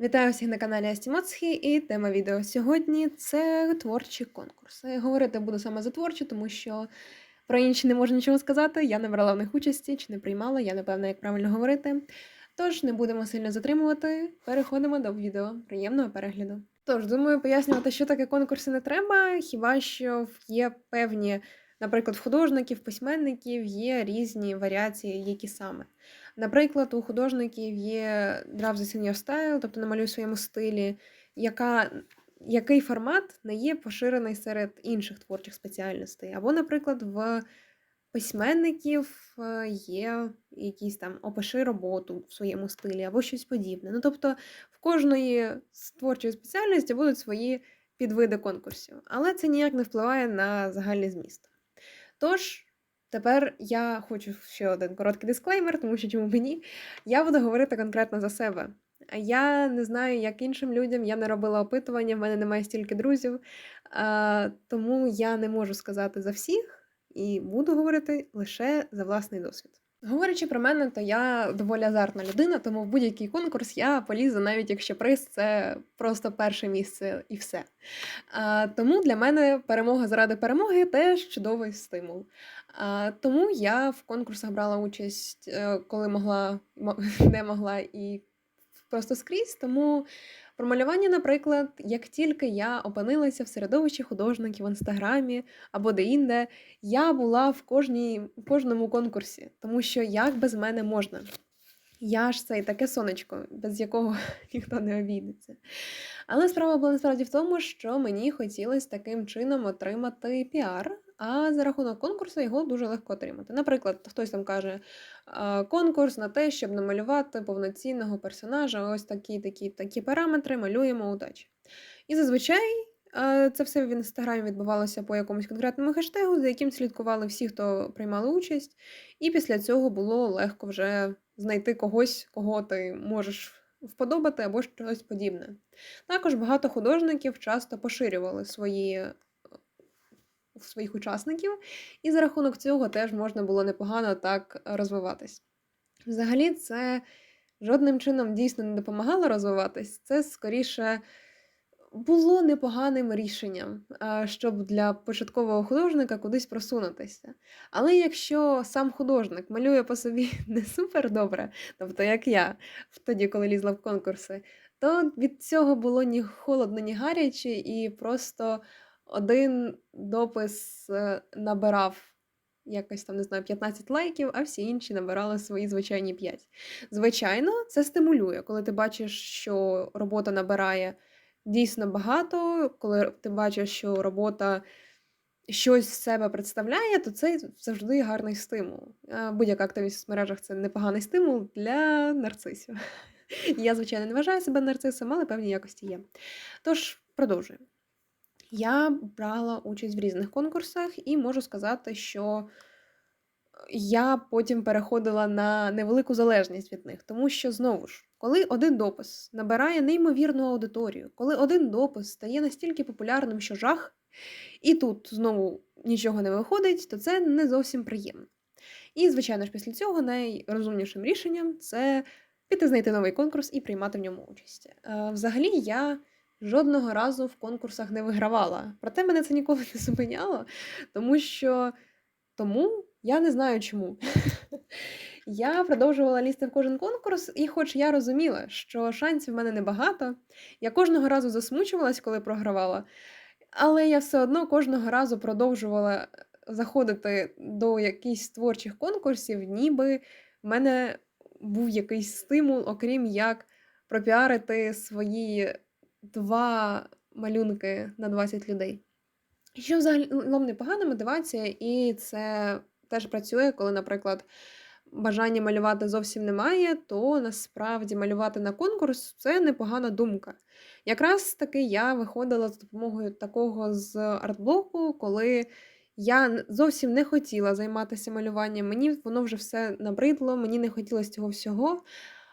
Вітаю всіх на каналі Астімоцхі і тема відео сьогодні це творчі конкурси. Говорити буду саме за творчі, тому що про інші не можу нічого сказати. Я не брала в них участі чи не приймала, я не певна, як правильно говорити. Тож не будемо сильно затримувати. Переходимо до відео. Приємного перегляду. Тож, думаю, пояснювати, що таке конкурси не треба, хіба що є певні, наприклад, в художників, письменників є різні варіації, які саме. Наприклад, у художників є this in style, тобто намалюй в своєму стилі, яка, який формат не є поширений серед інших творчих спеціальностей. Або, наприклад, в письменників е, є якісь там опиши роботу в своєму стилі, або щось подібне. Ну, тобто, в кожної з творчої спеціальності будуть свої підвиди конкурсів, але це ніяк не впливає на загальний зміст. Тож. Тепер я хочу ще один короткий дисклеймер, тому що чому мені? Я буду говорити конкретно за себе. Я не знаю, як іншим людям, я не робила опитування, в мене немає стільки друзів, тому я не можу сказати за всіх і буду говорити лише за власний досвід. Говорячи про мене, то я доволі азартна людина, тому в будь-який конкурс я полізу, навіть якщо приз це просто перше місце і все. А, Тому для мене перемога заради перемоги теж чудовий стимул. А, Тому я в конкурсах брала участь, е, коли могла, не могла і просто скрізь. Тому про наприклад, як тільки я опинилася в середовищі художників в інстаграмі або де-інде, я була в кожній, в кожному конкурсі, тому що як без мене можна. Я ж це і таке сонечко, без якого ніхто не обійдеться. Але справа була насправді в тому, що мені хотілося таким чином отримати піар, а за рахунок конкурсу його дуже легко отримати. Наприклад, хтось там каже конкурс на те, щоб намалювати повноцінного персонажа, ось такі такі такі параметри, малюємо удачі. І зазвичай це все в інстаграмі відбувалося по якомусь конкретному хештегу, за яким слідкували всі, хто приймали участь, і після цього було легко вже знайти когось, кого ти можеш вподобати або щось подібне. Також багато художників часто поширювали свої своїх учасників, і за рахунок цього теж можна було непогано так розвиватись. Взагалі, це жодним чином дійсно не допомагало розвиватись, це скоріше. Було непоганим рішенням, щоб для початкового художника кудись просунутися. Але якщо сам художник малює по собі не супер добре, тобто як я тоді, коли лізла в конкурси, то від цього було ні холодно, ні гаряче, і просто один допис е, набирав якось там, не знаю, 15 лайків, а всі інші набирали свої звичайні 5. Звичайно, це стимулює, коли ти бачиш, що робота набирає дійсно багато, коли ти бачиш, що робота. Щось з себе представляє, то це завжди гарний стимул. Будь-яка активність в мережах це непоганий стимул для нарцисів. Я, звичайно, не вважаю себе нарцисом, але певні якості є. Тож, продовжуємо. Я брала участь в різних конкурсах і можу сказати, що я потім переходила на невелику залежність від них, тому що знову ж, коли один допис набирає неймовірну аудиторію, коли один допис стає настільки популярним, що жах, і тут знову нічого не виходить, то це не зовсім приємно. І, звичайно ж, після цього найрозумнішим рішенням це піти знайти новий конкурс і приймати в ньому участь. Е, взагалі, я жодного разу в конкурсах не вигравала. Проте мене це ніколи не зупиняло, тому що тому я не знаю чому. Я продовжувала лізти в кожен конкурс, і, хоч я розуміла, що шансів в мене небагато, я кожного разу засмучувалась, коли програвала, але я все одно кожного разу продовжувала заходити до якихось творчих конкурсів, ніби в мене був якийсь стимул, окрім як пропіарити свої два малюнки на 20 людей. Що взагалом непогана мотивація, і це теж працює, коли, наприклад, бажання малювати зовсім немає, то насправді малювати на конкурс це непогана думка. Якраз таки я виходила з допомогою такого з артблоку, коли я зовсім не хотіла займатися малюванням, мені воно вже все набридло, мені не хотілося цього всього.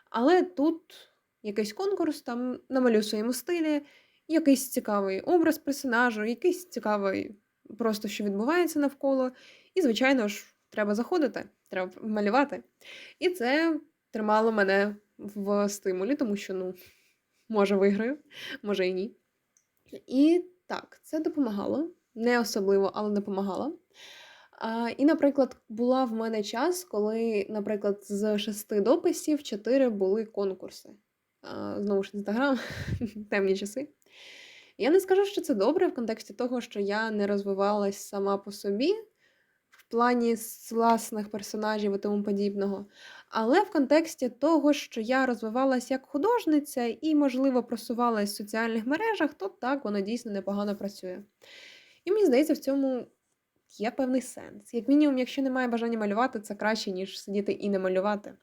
Але тут якийсь конкурс, там намалюю в своєму стилі, якийсь цікавий образ персонажу, якийсь цікавий, просто що відбувається навколо. І, звичайно ж, треба заходити, треба малювати. І це тримало мене в стимулі, тому що, ну, може виграю, може і ні. І так, це допомагало. Не особливо, але допомагало. А, і, наприклад, була в мене час, коли, наприклад, з шести дописів чотири були конкурси. Знову ж інстаграм, темні часи. Я не скажу, що це добре в контексті того, що я не розвивалась сама по собі в плані власних персонажів і тому подібного. Але в контексті того, що я розвивалась як художниця і, можливо, просувалась в соціальних мережах, то так воно дійсно непогано працює. І мені здається, в цьому є певний сенс. Як мінімум, якщо немає бажання малювати, це краще, ніж сидіти і не малювати.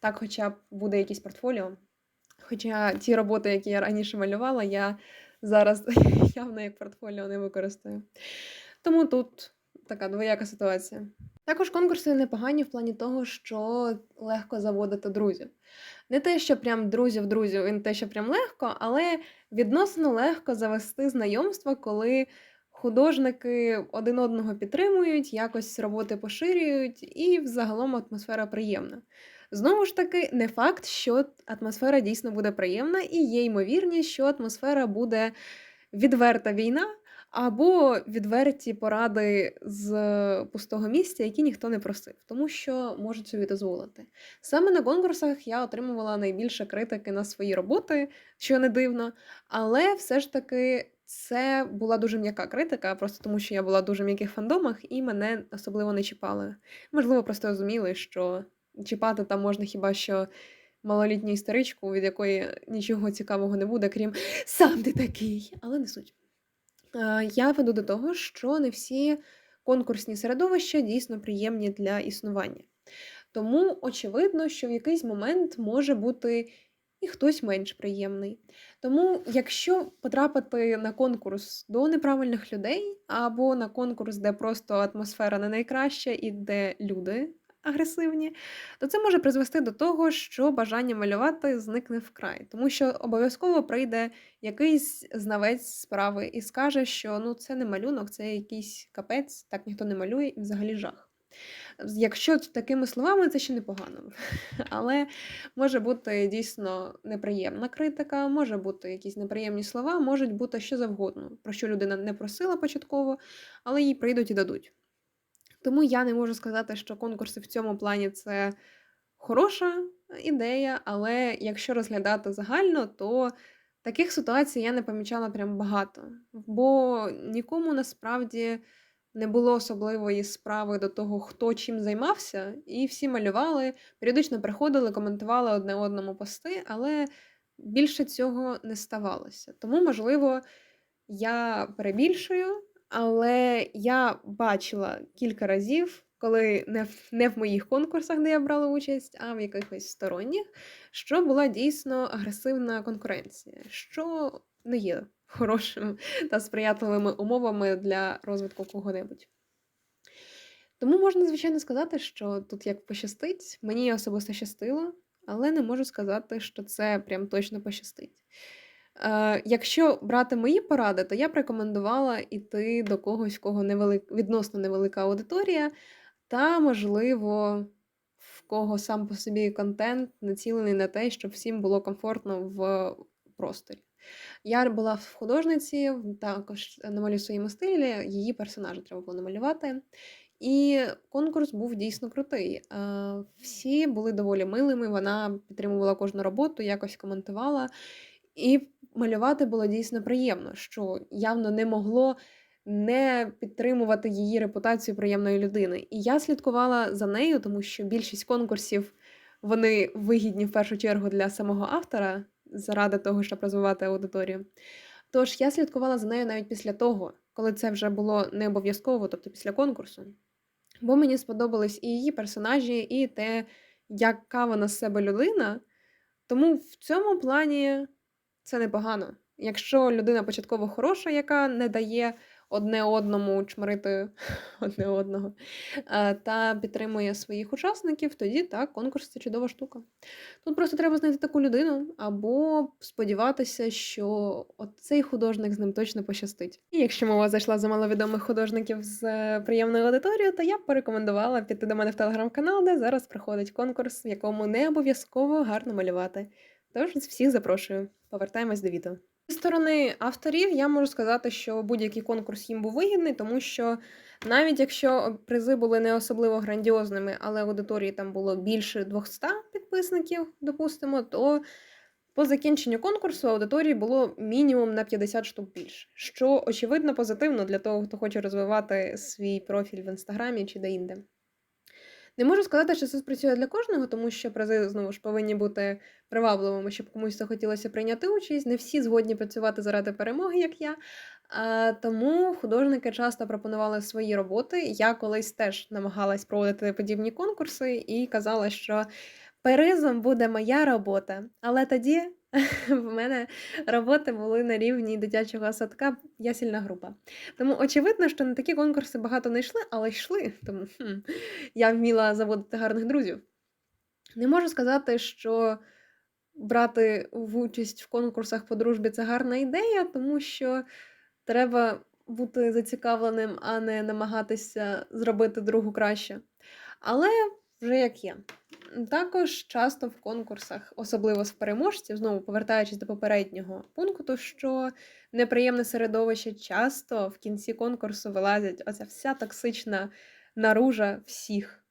Так, хоча б буде якесь портфоліо. Хоча ті роботи, які я раніше малювала, я зараз явно як портфоліо не використаю. Тому тут така двояка ситуація. Також конкурси непогані в плані того, що легко заводити друзів. Не те, що прям друзів друзів, і не те, що прям легко, але відносно легко завести знайомства, коли художники один одного підтримують, якось роботи поширюють, і взагалом атмосфера приємна. Знову ж таки, не факт, що атмосфера дійсно буде приємна, і є ймовірність, що атмосфера буде відверта війна або відверті поради з пустого місця, які ніхто не просив, тому що можуть собі дозволити. Саме на конкурсах я отримувала найбільше критики на свої роботи, що не дивно, але все ж таки. Це була дуже м'яка критика, просто тому що я була дуже м'яких фандомах і мене особливо не чіпали. Можливо, просто розуміли, що чіпати там можна хіба що малолітню історичку, від якої нічого цікавого не буде, крім сам ти такий, але не суть. Я веду до того, що не всі конкурсні середовища дійсно приємні для існування. Тому очевидно, що в якийсь момент може бути і хтось менш приємний. Тому, якщо потрапити на конкурс до неправильних людей, або на конкурс, де просто атмосфера не найкраща і де люди агресивні, то це може призвести до того, що бажання малювати зникне вкрай, тому що обов'язково прийде якийсь знавець справи і скаже, що ну це не малюнок, це якийсь капець, так ніхто не малює і взагалі жах. Якщо такими словами, це ще непогано. Але може бути дійсно неприємна критика, може бути якісь неприємні слова, можуть бути що завгодно, про що людина не просила початково, але їй прийдуть і дадуть. Тому я не можу сказати, що конкурси в цьому плані це хороша ідея, але якщо розглядати загально, то таких ситуацій я не помічала прям багато. Бо нікому насправді не було особливої справи до того, хто чим займався, і всі малювали, періодично приходили, коментували одне одному пости, але більше цього не ставалося. Тому, можливо, я перебільшую, але я бачила кілька разів, коли не в, не в моїх конкурсах, де я брала участь, а в якихось сторонніх, що була дійсно агресивна конкуренція, що не є хорошим та сприятливими умовами для розвитку кого-небудь. Тому можна, звичайно, сказати, що тут як пощастить, мені особисто щастило, але не можу сказати, що це прям точно пощастить. Е, якщо брати мої поради, то я б рекомендувала йти до когось, кого невелик... відносно невелика аудиторія, та, можливо, в кого сам по собі контент націлений на те, щоб всім було комфортно в просторі. Я була в художниці, також намалюю своєму стилі, її персонажа треба було намалювати. І конкурс був дійсно крутий. Е, Всі були доволі милими, вона підтримувала кожну роботу, якось коментувала. І малювати було дійсно приємно, що явно не могло не підтримувати її репутацію приємної людини. І я слідкувала за нею, тому що більшість конкурсів вони вигідні в першу чергу для самого автора, заради того, щоб розвивати аудиторію. Тож я слідкувала за нею навіть після того, коли це вже було не обов'язково, тобто після конкурсу. Бо мені сподобались і її персонажі, і те, яка вона з себе людина. Тому в цьому плані це непогано. Якщо людина початково хороша, яка не дає одне одному чмарити одне одного, е, та підтримує своїх учасників, тоді так, конкурс це чудова штука. Тут просто треба знайти таку людину, або сподіватися, що цей художник з ним точно пощастить. І якщо мова зайшла за маловідомих художників з е, приємною аудиторією, то я б порекомендувала піти до мене в телеграм-канал, де зараз проходить конкурс, в якому не обов'язково гарно малювати. Тож всіх запрошую. Повертаємось до відео. Зі сторони авторів я можу сказати, що будь-який конкурс їм був вигідний, тому що навіть якщо призи були не особливо грандіозними, але аудиторії там було більше 200 підписників, допустимо, то по закінченню конкурсу аудиторії було мінімум на 50 штук більше, що очевидно позитивно для того, хто хоче розвивати свій профіль в інстаграмі чи де-інде. Не можу сказати, що це спрацює для кожного, тому що призи знову ж повинні бути привабливими, щоб комусь захотілося прийняти участь. Не всі згодні працювати заради перемоги, як я. А, тому художники часто пропонували свої роботи. Я колись теж намагалась проводити подібні конкурси і казала, що призом буде моя робота. Але тоді в мене роботи були на рівні дитячого садка ясільна група. Тому очевидно, що на такі конкурси багато не йшли, але йшли. Тому хм, я вміла заводити гарних друзів. Не можу сказати, що брати в участь в конкурсах по дружбі це гарна ідея, тому що треба бути зацікавленим, а не намагатися зробити другу краще. Але вже як є. Також часто в конкурсах, особливо з переможців, знову повертаючись до попереднього пункту, що неприємне середовище часто в кінці конкурсу вилазять оця вся токсична наружа всіх.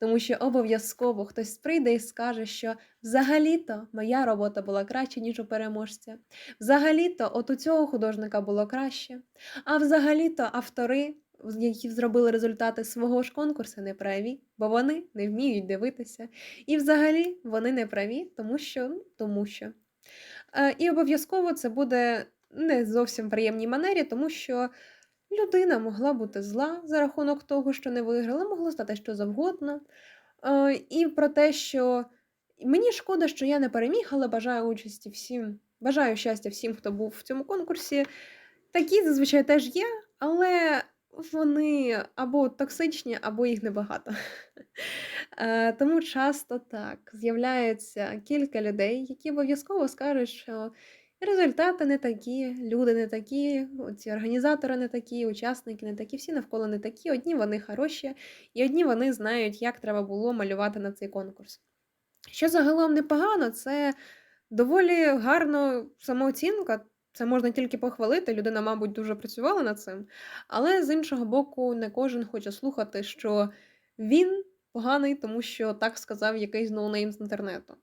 Тому що обов'язково хтось прийде і скаже, що взагалі-то моя робота була краще, ніж у переможця. Взагалі-то от у цього художника було краще. А взагалі-то автори, які зробили результати свого ж конкурсу, не праві, бо вони не вміють дивитися. І взагалі вони не праві, тому що, ну, тому що. Е, І обов'язково це буде не зовсім приємній манері, тому що. Людина могла бути зла за рахунок того, що не виграла, могло стати що завгодно. Е, І про те, що мені шкода, що я не переміг, але бажаю участі всім, бажаю щастя всім, хто був в цьому конкурсі. Такі зазвичай теж є, але вони або токсичні, або їх небагато. Е, Тому часто так з'являється кілька людей, які обов'язково скажуть, що результати не такі, люди не такі, ці організатори не такі, учасники не такі, всі навколо не такі. Одні вони хороші, і одні вони знають, як треба було малювати на цей конкурс. Що загалом непогано, це доволі гарна самооцінка. Це можна тільки похвалити, людина, мабуть, дуже працювала над цим. Але з іншого боку, не кожен хоче слухати, що він поганий, тому що так сказав якийсь ноунейм з інтернету.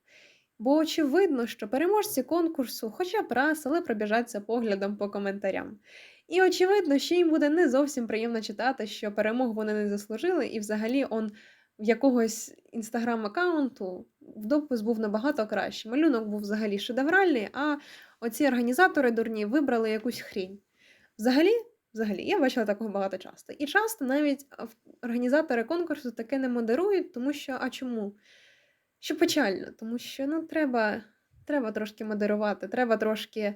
Бо очевидно, що переможці конкурсу, хоча б раз, але пробіжаться поглядом по коментарям. І очевидно, що їм буде не зовсім приємно читати, що перемогу вони не заслужили, і взагалі он в якогось інстаграм-аккаунту в допис був набагато краще. Малюнок був взагалі шедевральний, а оці організатори дурні вибрали якусь хрінь. Взагалі, взагалі, я бачила такого багато часто. І часто навіть організатори конкурсу таке не модерують, тому що а чому? Що печально, тому що ну, треба треба трошки модерувати, треба трошки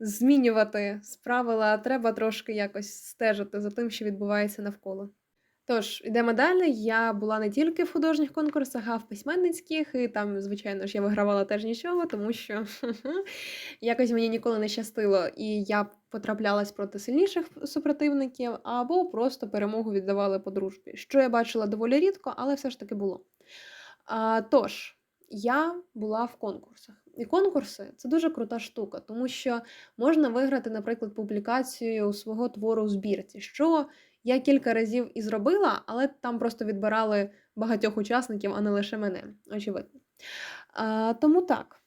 змінювати правила, треба трошки якось стежити за тим, що відбувається навколо. Тож, йдемо далі. Я була не тільки в художніх конкурсах, а в письменницьких, і там, звичайно ж, я вигравала теж нічого, тому що якось мені ніколи не щастило, і я потраплялась проти сильніших супротивників, або просто перемогу віддавали по дружбі, що я бачила доволі рідко, але все ж таки було. А, Тож, я була в конкурсах. І конкурси це дуже крута штука, тому що можна виграти, наприклад, публікацію свого твору у збірці, що я кілька разів і зробила, але там просто відбирали багатьох учасників, а не лише мене, очевидно. А, Тому так.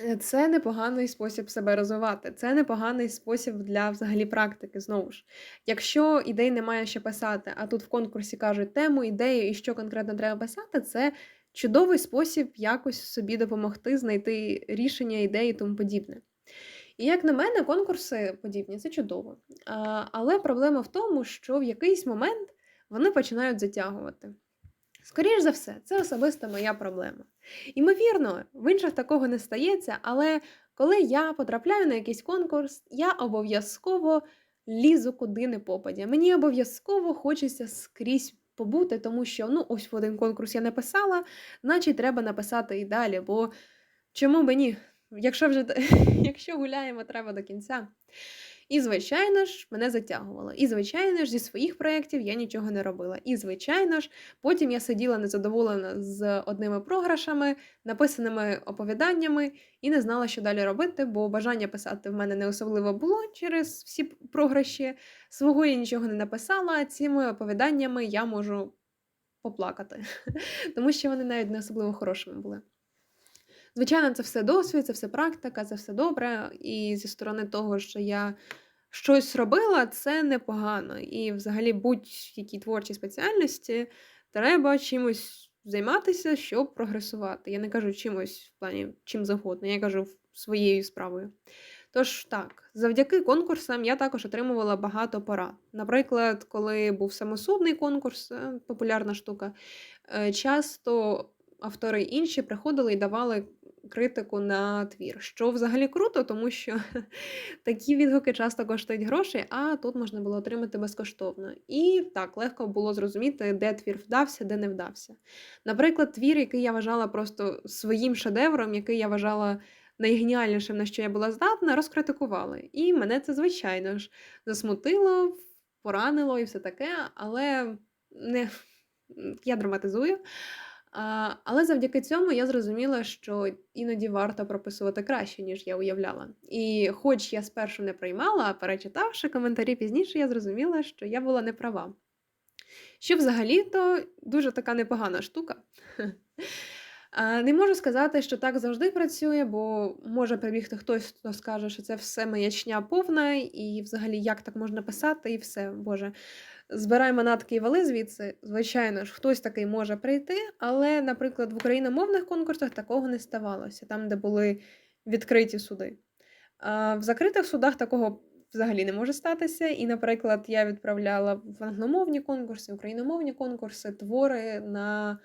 Е, це непоганий спосіб себе розвивати, це непоганий спосіб для взагалі практики. Знову ж, якщо ідей немає що писати, а тут в конкурсі кажуть тему, ідею і що конкретно треба писати, це чудовий спосіб якось собі допомогти знайти рішення, ідеї і тому подібне. І як на мене, конкурси подібні це чудово. Але проблема в тому, що в якийсь момент вони починають затягувати. Скоріше за все, це особиста моя проблема. Імовірно, в інших такого не стається, але коли я потрапляю на якийсь конкурс, я обов'язково лізу куди не попадя. Мені обов'язково хочеться скрізь побути, тому що ну, ось в один конкурс я написала, значить треба написати і далі. Бо чому би ні? Якщо вже якщо гуляємо, треба до кінця. І, звичайно ж, мене затягувало. І, звичайно ж, зі своїх проєктів я нічого не робила. І, звичайно ж, потім я сиділа незадоволена з одними програшами, написаними оповіданнями, і не знала, що далі робити, бо бажання писати в мене не особливо було через всі програші. Свого я нічого не написала. Цими оповіданнями я можу поплакати, тому що вони навіть не особливо хорошими були. Звичайно, це все досвід, це все практика, це все добре. І зі сторони того, що я щось робила, це непогано. І взагалі будь-якій творчій спеціальності треба чимось займатися, щоб прогресувати. Я не кажу чимось в плані чим завгодно, я кажу своєю справою. Тож так, завдяки конкурсам я також отримувала багато порад. Наприклад, коли був самосудний конкурс, е, популярна штука, е, часто автори інші приходили і давали критику на твір, що взагалі круто, тому що такі відгуки часто коштують грошей, а тут можна було отримати безкоштовно. І так легко було зрозуміти, де твір вдався, де не вдався. Наприклад, твір, який я вважала просто своїм шедевром, який я вважала найгеніальнішим, на що я була здатна, розкритикували. І мене це, звичайно ж, засмутило, поранило і все таке, але не я драматизую. Але завдяки цьому я зрозуміла, що іноді варто прописувати краще, ніж я уявляла. І хоч я спершу не приймала, а перечитавши коментарі пізніше, я зрозуміла, що я була не права. Що взагалі-то дуже така непогана штука. Не можу сказати, що так завжди працює, бо може прибігти хтось, хто скаже, що це все маячня повна, і взагалі як так можна писати, і все, Боже. Збирай манатки і вали звідси. Звичайно ж, хтось такий може прийти, але, наприклад, в україномовних конкурсах такого не ставалося, там, де були відкриті суди. А В закритих судах такого взагалі не може статися. І, наприклад, я відправляла в англомовні конкурси, україномовні конкурси, твори на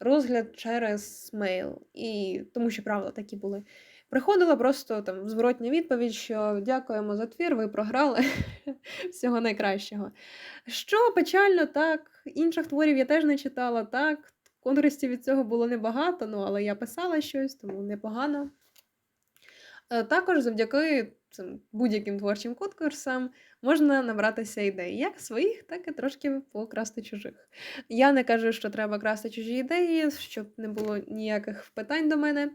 розгляд через мейл. І тому що правила такі були. Приходила просто там зворотня відповідь, що дякуємо за твір, ви програли всього найкращого. Що печально, так, інших творів я теж не читала, так. Користі від цього було небагато, ну але я писала щось, тому непогано. Е, також завдяки цим будь-яким творчим конкурсам можна набратися ідей, як своїх, так і трошки покрасти чужих. Я не кажу, що треба красти чужі ідеї, щоб не було ніяких питань до мене.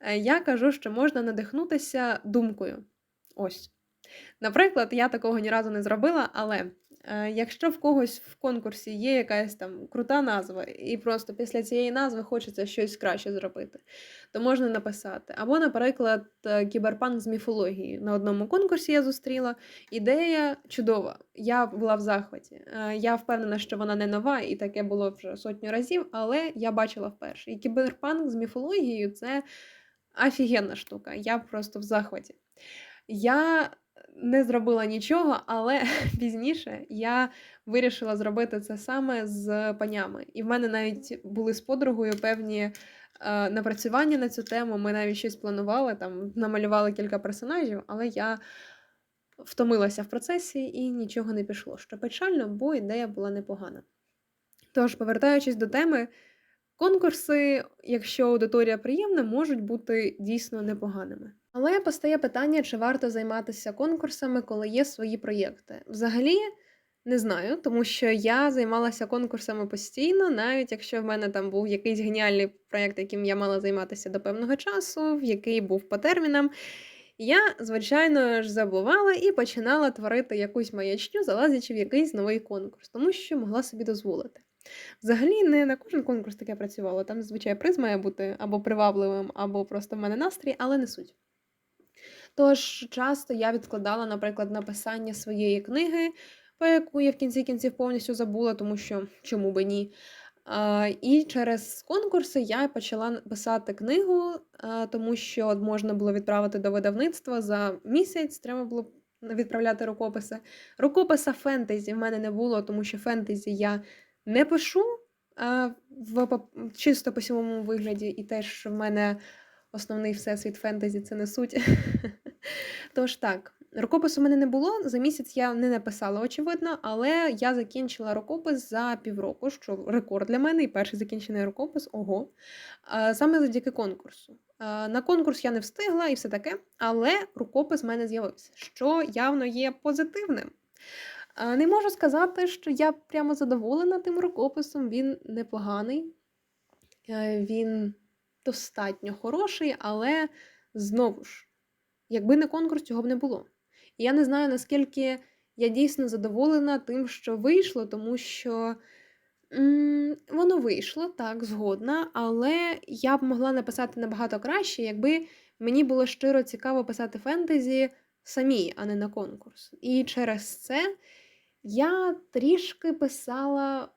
Е, я кажу, що можна надихнутися думкою. Ось. Наприклад, я такого ні разу не зробила, але Е, якщо в когось в конкурсі є якась там крута назва, і просто після цієї назви хочеться щось краще зробити, то можна написати. Або, наприклад, е, кіберпанк з міфології. На одному конкурсі я зустріла. Ідея чудова. Я була в захваті. Е, я впевнена, що вона не нова, і таке було вже сотню разів, але я бачила вперше. І кіберпанк з міфологією це офігенна штука. Я просто в захваті. Я не зробила нічого, але пізніше я вирішила зробити це саме з панями. І в мене навіть були з подругою певні е, напрацювання на цю тему. Ми навіть щось планували, там намалювали кілька персонажів, але я втомилася в процесі і нічого не пішло. Що печально, бо ідея була непогана. Тож, повертаючись до теми. Конкурси, якщо аудиторія приємна, можуть бути дійсно непоганими. Але постає питання, чи варто займатися конкурсами, коли є свої проєкти. Взагалі не знаю, тому що я займалася конкурсами постійно, навіть якщо в мене там був якийсь геніальний проєкт, яким я мала займатися до певного часу, в який був по термінам. Я, звичайно ж, забувала і починала творити якусь маячню, залазячи в якийсь новий конкурс, тому що могла собі дозволити. Взагалі, не на кожен конкурс таке працювало. Там, зазвичай, приз має бути або привабливим, або просто в мене настрій, але не суть. Тож часто я відкладала, наприклад, написання своєї книги, про яку я в кінці кінців повністю забула, тому що чому би ні. І через конкурси я почала писати книгу, тому що можна було відправити до видавництва за місяць, треба було відправляти рукописи. Рукописа фентезі в мене не було, тому що фентезі я не пишу в чисто письмовому вигляді, і теж в мене основний всесвіт фентезі це не суть. Тож так, рукопису у мене не було. За місяць я не написала, очевидно, але я закінчила рукопис за півроку, що рекорд для мене, і перший закінчений рукопис ого. Саме завдяки конкурсу. На конкурс я не встигла і все таке, але рукопис в мене з'явився, що явно є позитивним. Не можу сказати, що я прямо задоволена тим рукописом. Він непоганий, Е, він достатньо хороший, але знову ж, якби не конкурс, цього б не було. І я не знаю, наскільки я дійсно задоволена тим, що вийшло, тому що м, воно вийшло, так, згодна, але я б могла написати набагато краще, якби мені було щиро цікаво писати фентезі самій, а не на конкурс. І через це я трішки писала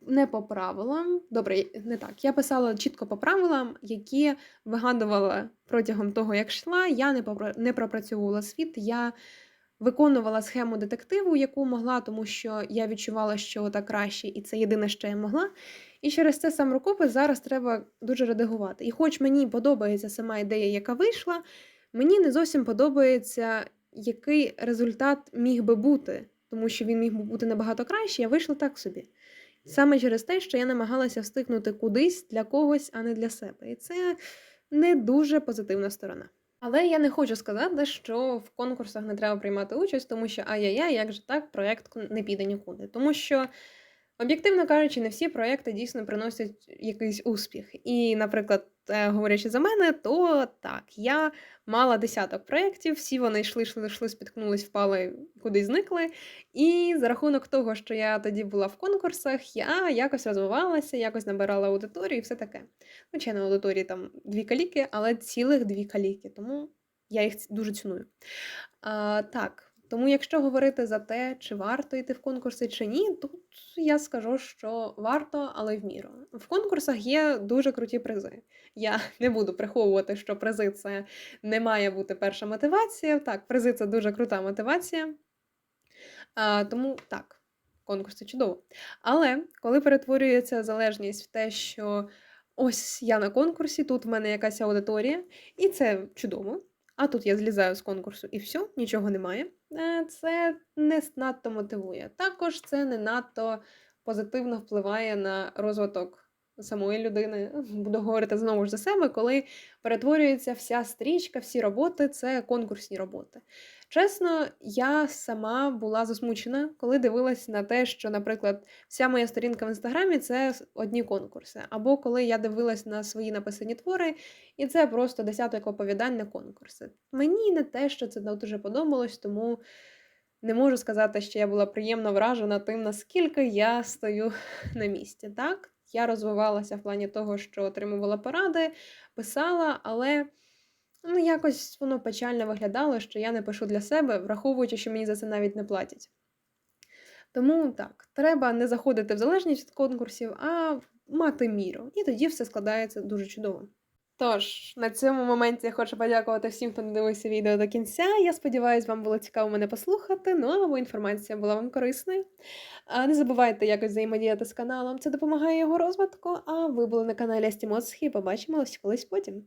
не по правилам. Добре, не так. Я писала чітко по правилам, які вигадувала протягом того, як йшла. Я не не пропрацьовувала світ. Я виконувала схему детективу, яку могла, тому що я відчувала, що так краще, і це єдине, що я могла. І через це сам рукопис зараз треба дуже редагувати. І хоч мені подобається сама ідея, яка вийшла, мені не зовсім подобається, який результат міг би бути, тому що він міг би бути набагато краще, а вийшло так собі. Саме через те, що я намагалася встигнути кудись для когось, а не для себе. І це не дуже позитивна сторона. Але я не хочу сказати, що в конкурсах не треба приймати участь, тому що ай-яй-яй, як же так, проєкт не піде нікуди. Тому що, об'єктивно кажучи, не всі проєкти дійсно приносять якийсь успіх. І, наприклад, е, говорячи за мене, то так, я мала десяток проєктів, всі вони йшли, йшли, йшли, спіткнулись, впали, кудись зникли. І за рахунок того, що я тоді була в конкурсах, я якось розвивалася, якось набирала аудиторію і все таке. Звичайно, аудиторії там дві каліки, але цілих дві каліки, тому я їх дуже ціную. А, так, тому якщо говорити за те, чи варто йти в конкурси чи ні, тут я скажу, що варто, але в міру. В конкурсах є дуже круті призи. Я не буду приховувати, що призи це не має бути перша мотивація. Так, призи це дуже крута мотивація. А, тому так, конкурс це чудово. Але коли перетворюється залежність в те, що ось я на конкурсі, тут в мене якась аудиторія, і це чудово. А тут я злізаю з конкурсу і все, нічого немає. е, Це не надто мотивує. Також це не надто позитивно впливає на розвиток самої людини. Буду говорити знову ж за себе, коли перетворюється вся стрічка, всі роботи це конкурсні роботи. Чесно, я сама була засмучена, коли дивилась на те, що, наприклад, вся моя сторінка в інстаграмі це одні конкурси. Або коли я дивилась на свої написані твори, і це просто десяток оповідань на конкурси. Мені не те, що це дуже подобалось, тому не можу сказати, що я була приємно вражена тим, наскільки я стою на місці. Так, я розвивалася в плані того, що отримувала поради, писала, але ну, якось воно печально виглядало, що я не пишу для себе, враховуючи, що мені за це навіть не платять. Тому так, треба не заходити в залежність від конкурсів, а мати міру. І тоді все складається дуже чудово. Тож, на цьому моменті я хочу подякувати всім, хто дивився відео до кінця. Я сподіваюся, вам було цікаво мене послухати, ну або інформація була вам корисною. Не забувайте якось взаємодіяти з каналом, це допомагає його розвитку. А ви були на каналі Астімоцхі. Побачимося колись потім.